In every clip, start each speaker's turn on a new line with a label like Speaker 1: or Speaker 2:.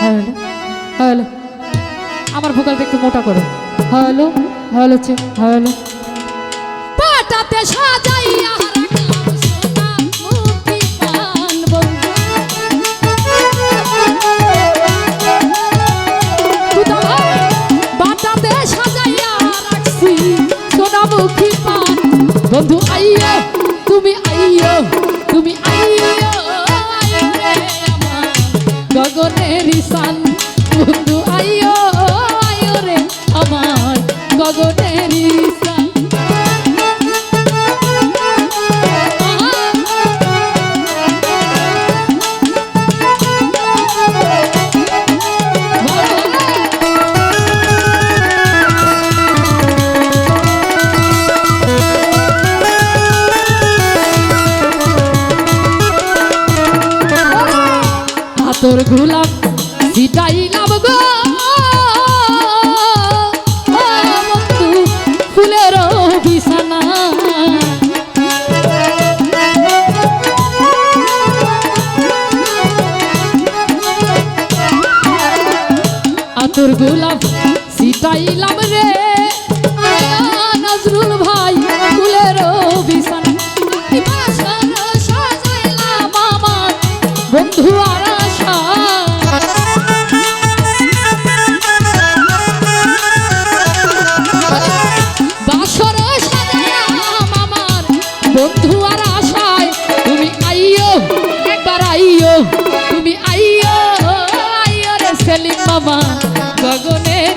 Speaker 1: Hello hello. আমার ভোকালটা একটু মোটা করো। হ্যালো হ্যালো চে হ্যালো। পাটাতে সাজাইয়া বন্ধু আইয়ো আতর গোলাপ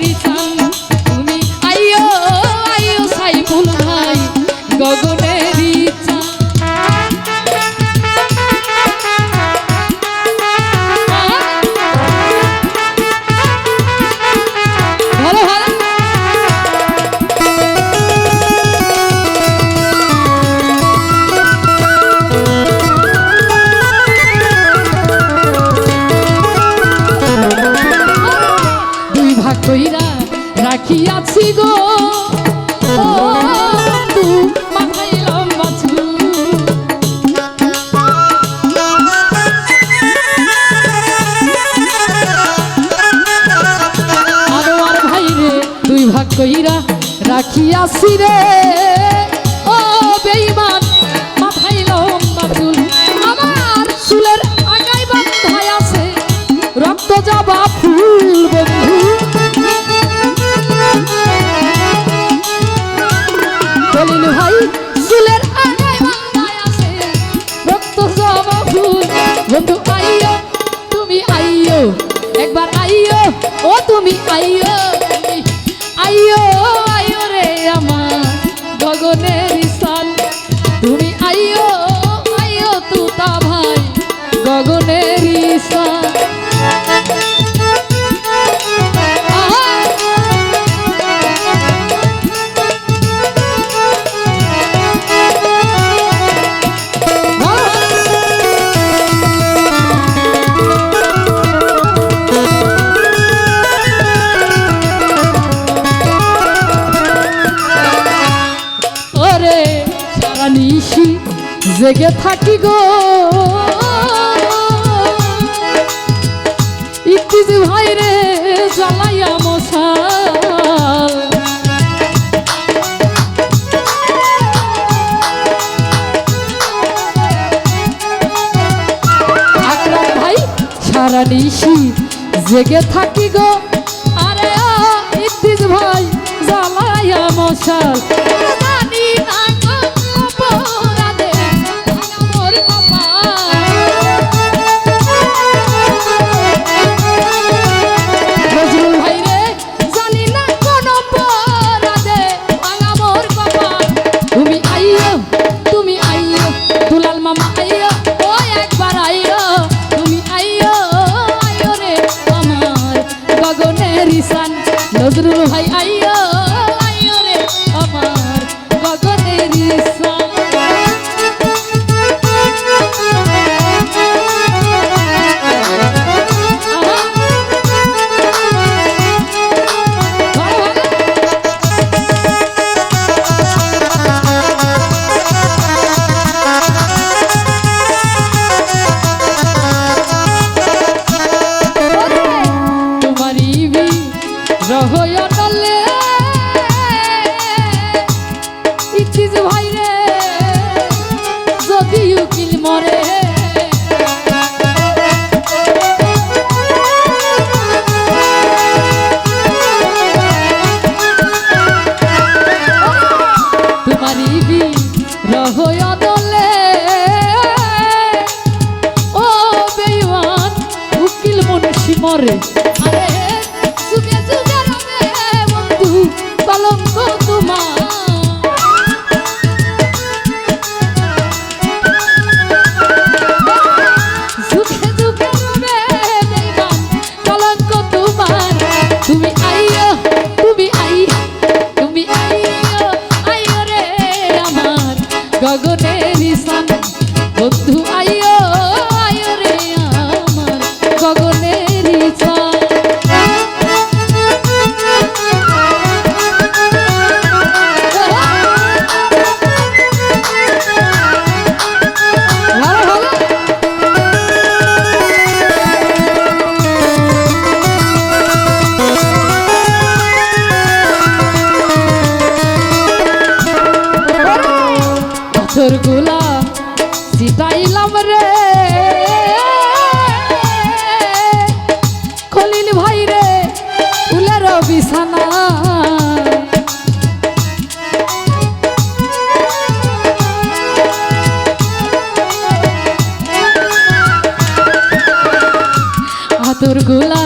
Speaker 1: গগনের রাখিয়াছি রে। ও বেঈমান, মাথায় লম্বা চুল। আমার চুলের আছে। রক্ত যাবা ফুল, বন্ধু। বলিল ভাই, চুলের আছে। রক্ত যাবা ফুল। বন্ধু তুমি একবার ও তুমি আইয়ো তুতা ভাই গগনের নিশি জেগে থাকি গো। ইতিজ ভাই রে জ্বালাইয়া মশাল। আকরাম ভাই, সারা নিশি জেগে থাকি গো। আরে ইতিজ ভাই জ্বালাইয়া মশাল। 好喝又 surgula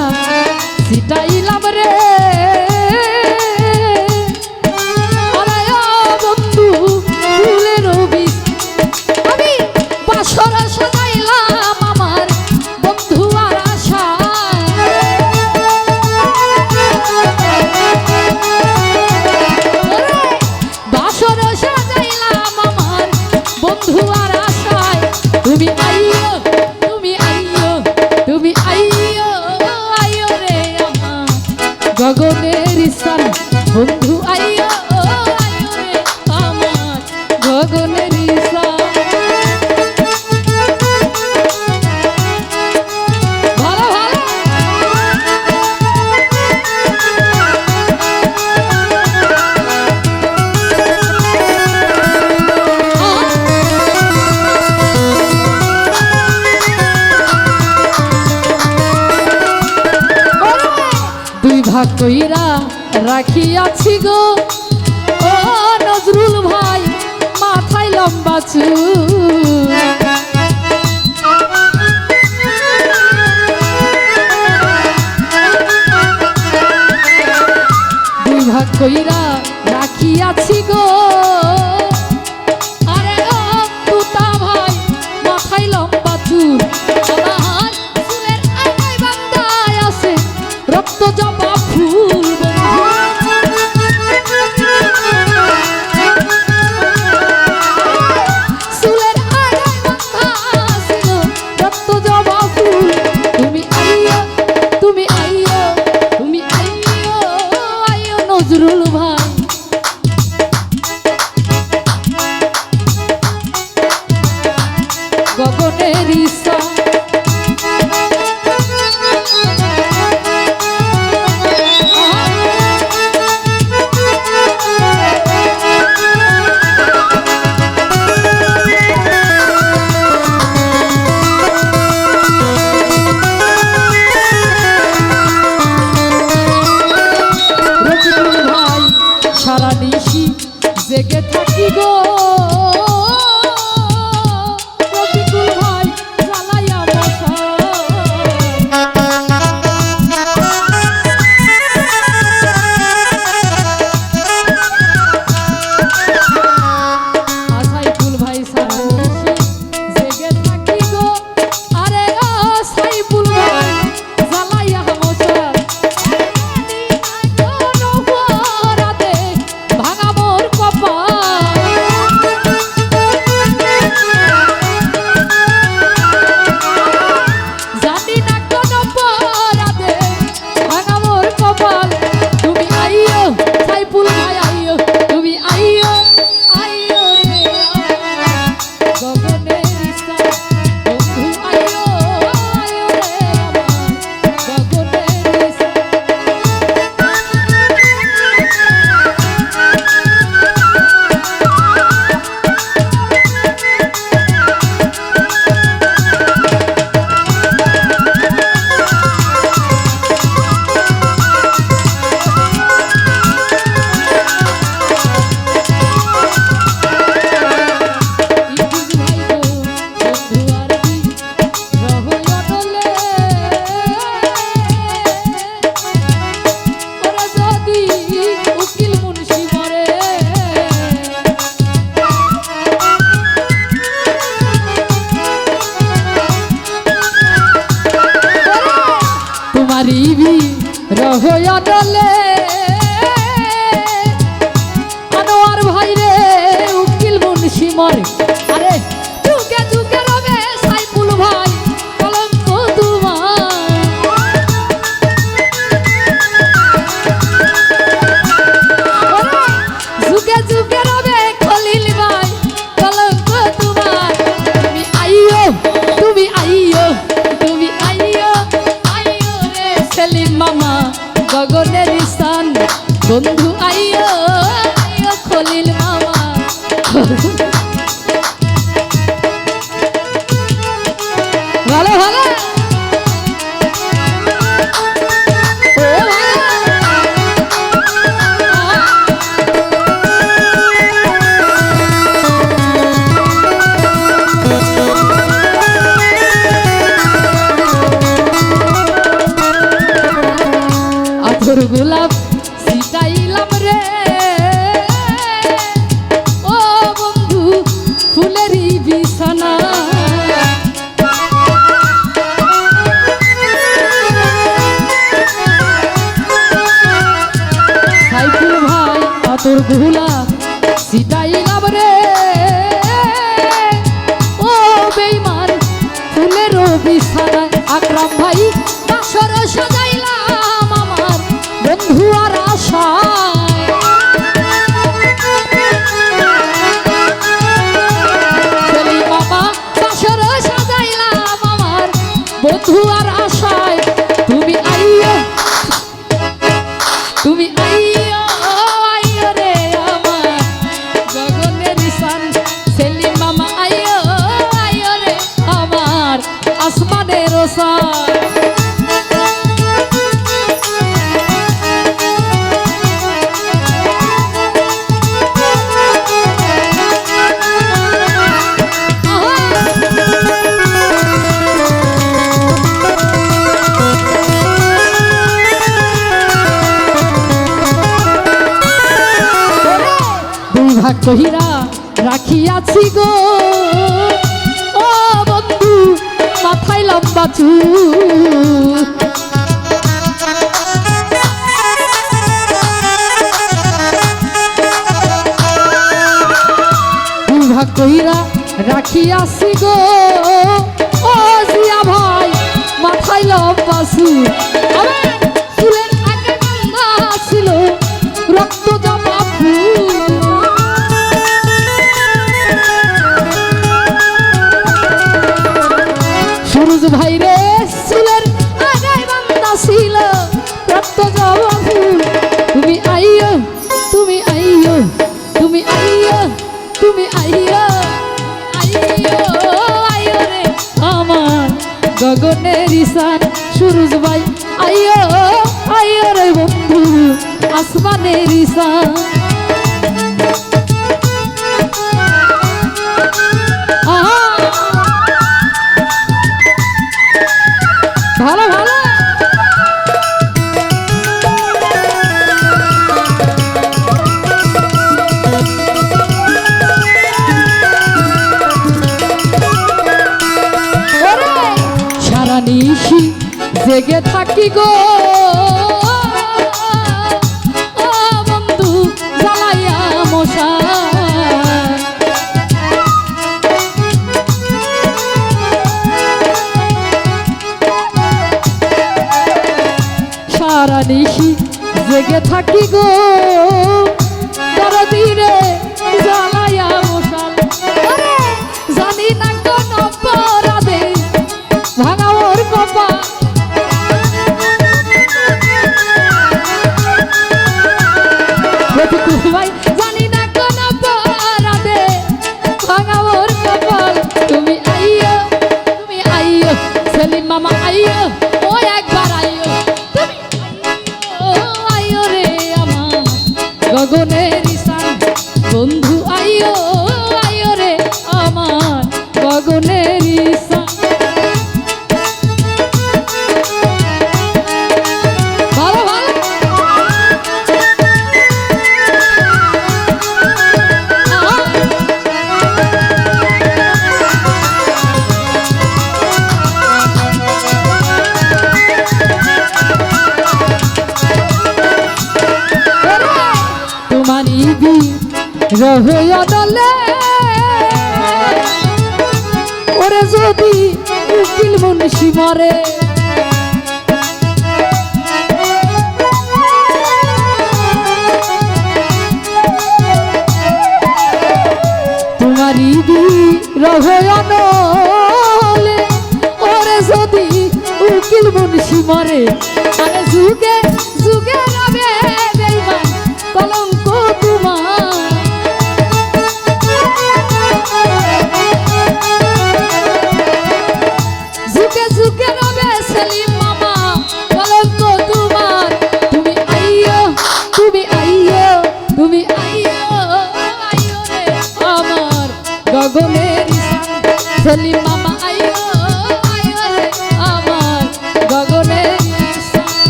Speaker 1: তৈরা রাখিয়াছি গো। ও নজরুল ভাই মাথায় লম্বা চুল। দুই ভাগ কইরা হইয়া ডলে বন্ধু আইও আইও খলিল মামা। ভালো ভালো। Gula চহিরা রাখিয়াছি গো। ও বন্ধু, মাথায় লম্বা চুল। কইরা রাখিয়াছি গো। ও জিয়া ভাই, মাথায় লম্বা চুল। রক্ত জবা ফুল তুমি আইয়ো তুমি আইয়ো তুমি আইয়ো তুমি আইয়ো গগনের ইসান সুরুজ ভাই। আইয়ো আইয়ো রে বন্ধু, আসমানের ইসান ভালো ভালো। জেগে থাকি গো। বন্ধু জ্বালাইয়া মশা। সারা নিশি জেগে থাকি গো। রহে অদলে ওরে যদি উকিল মুন্সি মরে। তোমারই দি রহে অনলে ওরে যদি উকিল মুন্সি মরে আরে যুগে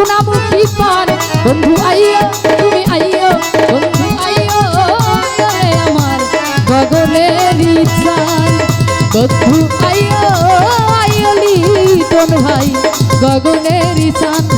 Speaker 1: সোনা মুক্তি পান বন্ধু আইও তুমি আইয়ো লিটন ভাই গগনের ইচ্ছান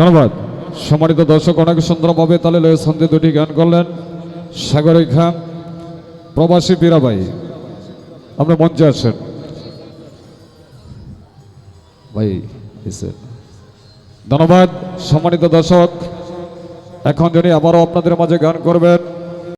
Speaker 2: ধন্যবাদ। সম্মানিত দর্শক, অনেক সুন্দরভাবে তাহলে লয়ের সন্ধে দুটি গান করলেন সাগরিক খান প্রবাসী বীরাবাই। আমরা মঞ্চে আসেন। ভাই ধন্যবাদ, সম্মানিত দর্শক। এখন যিনি আবারও আপনাদের মাঝে গান করবেন